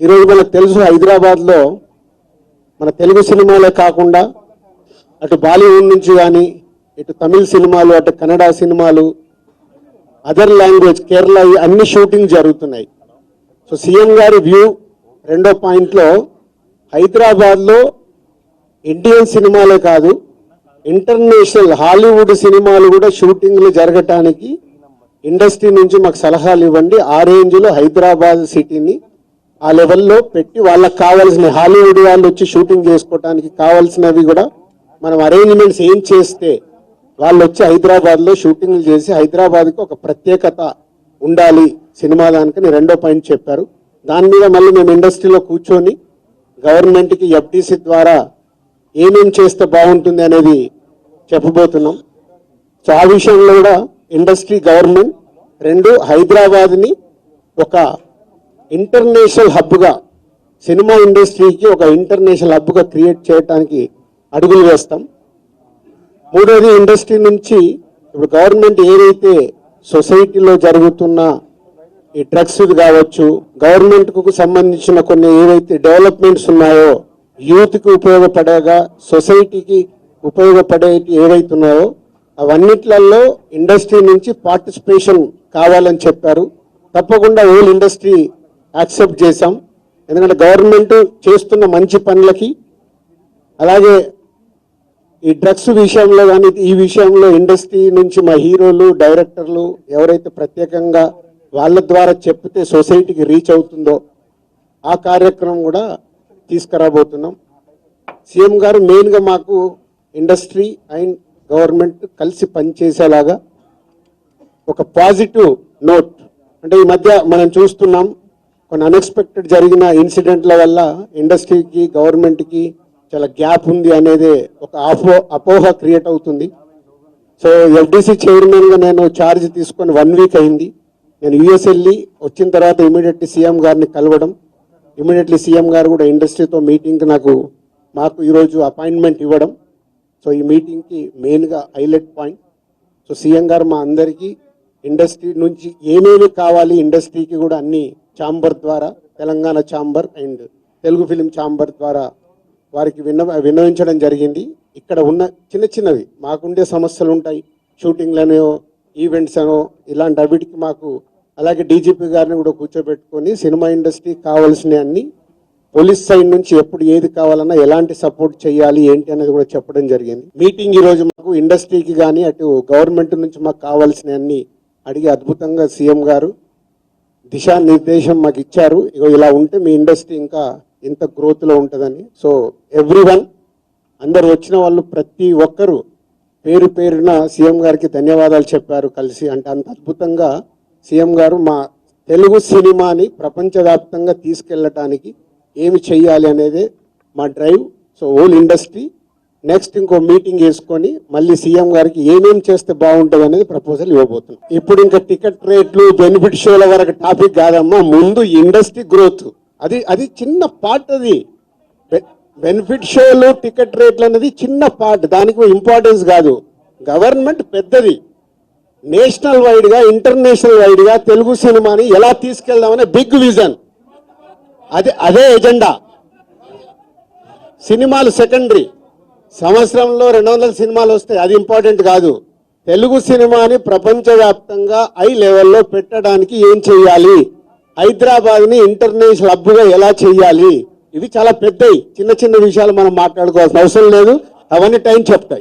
ఈరోజు మనకు తెలుసు హైదరాబాద్లో మన తెలుగు సినిమాలే కాకుండా అటు బాలీవుడ్ నుంచి కానీ ఇటు తమిళ సినిమాలు అటు కన్నడ సినిమాలు అదర్ లాంగ్వేజ్ కేరళ ఈ అన్ని షూటింగ్ జరుగుతున్నాయి. సో సీఎం గారి వ్యూ రెండో పాయింట్లో హైదరాబాద్లో ఇండియన్ సినిమాలే కాదు ఇంటర్నేషనల్ హాలీవుడ్ సినిమాలు కూడా షూటింగ్లు జరగటానికి ఇండస్ట్రీ నుంచి మాకు సలహాలు ఇవ్వండి. ఆ రేంజ్లో హైదరాబాద్ సిటీని ఆ లెవెల్లో పెట్టి వాళ్ళకి కావాల్సిన హాలీవుడ్ వాళ్ళు వచ్చి షూటింగ్ చేసుకోవడానికి కావాల్సినవి కూడా మనం అరేంజ్మెంట్స్ ఏం చేస్తే వాళ్ళు వచ్చి హైదరాబాద్లో షూటింగ్లు చేసి హైదరాబాద్కి ఒక ప్రత్యేకత ఉండాలి సినిమా దానికని రెండో పాయింట్ చెప్పారు. దాని మీద మళ్ళీ మేము ఇండస్ట్రీలో కూర్చొని గవర్నమెంట్కి ఎఫ్టీసీ ద్వారా ఏమేం చేస్తే బాగుంటుంది అనేది చెప్పబోతున్నాం. సో ఆ విషయంలో కూడా ఇండస్ట్రీ గవర్నమెంట్ రెండు హైదరాబాద్ని ఒక ఇంటర్నేషనల్ హబ్గా సినిమా ఇండస్ట్రీకి ఒక ఇంటర్నేషనల్ హబ్గా క్రియేట్ చేయడానికి అడుగులు వేస్తాం. మూడోది ఇండస్ట్రీ నుంచి ఇప్పుడు గవర్నమెంట్ ఏదైతే సొసైటీలో జరుగుతున్న ఈ డ్రగ్స్ కావచ్చు గవర్నమెంట్కు సంబంధించిన కొన్ని ఏవైతే డెవలప్మెంట్స్ ఉన్నాయో యూత్కి ఉపయోగపడేగా సొసైటీకి ఉపయోగపడే ఏవైతే ఉన్నాయో అవన్నిట్లలో ఇండస్ట్రీ నుంచి పార్టిసిపేషన్ కావాలని చెప్పారు. తప్పకుండా ఓల్ ఇండస్ట్రీ యాక్సెప్ట్ చేశాం. ఎందుకంటే గవర్నమెంట్ చేస్తున్న మంచి పనులకి అలాగే ఈ డ్రగ్స్ విషయంలో కానీ ఈ విషయంలో ఇండస్ట్రీ నుంచి మా హీరోలు డైరెక్టర్లు ఎవరైతే ప్రత్యేకంగా వాళ్ళ ద్వారా చెప్తే సొసైటీకి రీచ్ అవుతుందో ఆ కార్యక్రమం కూడా తీసుకురాబోతున్నాం. సీఎం గారు మెయిన్గా మాకు ఇండస్ట్రీ అండ్ గవర్నమెంట్ కలిసి పనిచేసేలాగా ఒక పాజిటివ్ నోట్. అంటే ఈ మధ్య మనం చూస్తున్నాం కొన్ని అన్ఎక్స్పెక్టెడ్ జరిగిన ఇన్సిడెంట్ల వల్ల ఇండస్ట్రీకి గవర్నమెంట్కి చాలా గ్యాప్ ఉంది అనేది ఒక అపో అపోహ క్రియేట్ అవుతుంది. సో ఎఫ్డిసి చైర్మన్గా నేను ఛార్జ్ తీసుకొని వన్ వీక్ అయింది. నేను యుఎస్ వెళ్ళి వచ్చిన తర్వాత ఇమీడియట్లీ సీఎం గారిని కలవడం. ఇమీడియట్లీ సీఎం గారు కూడా ఇండస్ట్రీతో మీటింగ్ నాకు మాకు ఈరోజు అపాయింట్మెంట్ ఇవ్వడం. సో ఈ మీటింగ్కి మెయిన్గా హైలైట్ పాయింట్ సో సీఎం గారు మా అందరికీ ఇండస్ట్రీ నుంచి ఏమేమి కావాలి ఇండస్ట్రీకి కూడా అన్ని ఛాంబర్ ద్వారా Telangana chamber and Telugu film chamber ద్వారా వారికి విన్న విన్నవించడం జరిగింది. ఇక్కడ ఉన్న చిన్న చిన్నవి మాకుండే సమస్యలు ఉంటాయి షూటింగ్లనో ఈవెంట్స్ అనో ఇలాంటి అవిటికి మాకు అలాగే డీజీపీ గారిని కూడా కూర్చోబెట్టుకొని సినిమా ఇండస్ట్రీ కావాల్సినవి అన్నీ పోలీస్ సైడ్ నుంచి ఎప్పుడు ఏది కావాలన్నా ఎలాంటి సపోర్ట్ చేయాలి ఏంటి అనేది కూడా చెప్పడం జరిగింది. మీటింగ్ ఈరోజు మాకు ఇండస్ట్రీకి కానీ అటు గవర్నమెంట్ నుంచి మాకు కావాల్సినవన్నీ అడిగి అద్భుతంగా సీఎం గారు దిశానిర్దేశం మాకు ఇచ్చారు ఇగో ఇలా ఉంటే మీ ఇండస్ట్రీ ఇంకా ఇంత గ్రోత్లో ఉంటుందని. సో ఎవ్రీ వన్ అందరు వచ్చిన వాళ్ళు ప్రతి ఒక్కరు పేరు పేరున సీఎం గారికి ధన్యవాదాలు చెప్పారు కలిసి. అంటే అంత అద్భుతంగా సీఎం గారు మా తెలుగు సినిమాని ప్రపంచవ్యాప్తంగా తీసుకెళ్ళటానికి ఏమి చెయ్యాలి అనేది మా drive. So all industry next ఇంకో మీటింగ్ వేసుకొని మళ్ళీ సీఎం గారికి ఏమేం చేస్తే బాగుంటుంది అనేది ప్రపోజల్ ఇవ్వబోతున్నాం. ఇప్పుడు ఇంకా టికెట్ రేట్లు బెనిఫిట్ షోల వరకు టాపిక్ కాదమ్మా ముందు ఇండస్ట్రీ గ్రోత్ అది అది చిన్న పార్ట్ అది. బెనిఫిట్ షోలు టికెట్ రేట్లు అనేది చిన్న పార్ట్ దానికి ఇంపార్టెన్స్ కాదు. గవర్నమెంట్ పెద్దది. నేషనల్ వైడ్గా ఇంటర్నేషనల్ వైడ్గా తెలుగు సినిమాని ఎలా తీసుకెళ్దామనే బిగ్ విజన్ అదే అదే ఎజెండా సినిమాలు సెకండరీ సంవత్సరంలో రెండు వందల సినిమాలు వస్తాయి. అది ఇంపార్టెంట్ కాదు. తెలుగు సినిమాని ప్రపంచవ్యాప్తంగా హై లెవెల్లో పెట్టడానికి ఏం చేయాలి? హైదరాబాద్ని ఇంటర్నేషనల్ హబ్గా ఎలా చేయాలి? ఇవి చాలా పెద్దవి చిన్న చిన్న విషయాలు మనం మాట్లాడుకోవాల్సిన అవసరం లేదు. అవన్నీ టైం చెప్తాయి.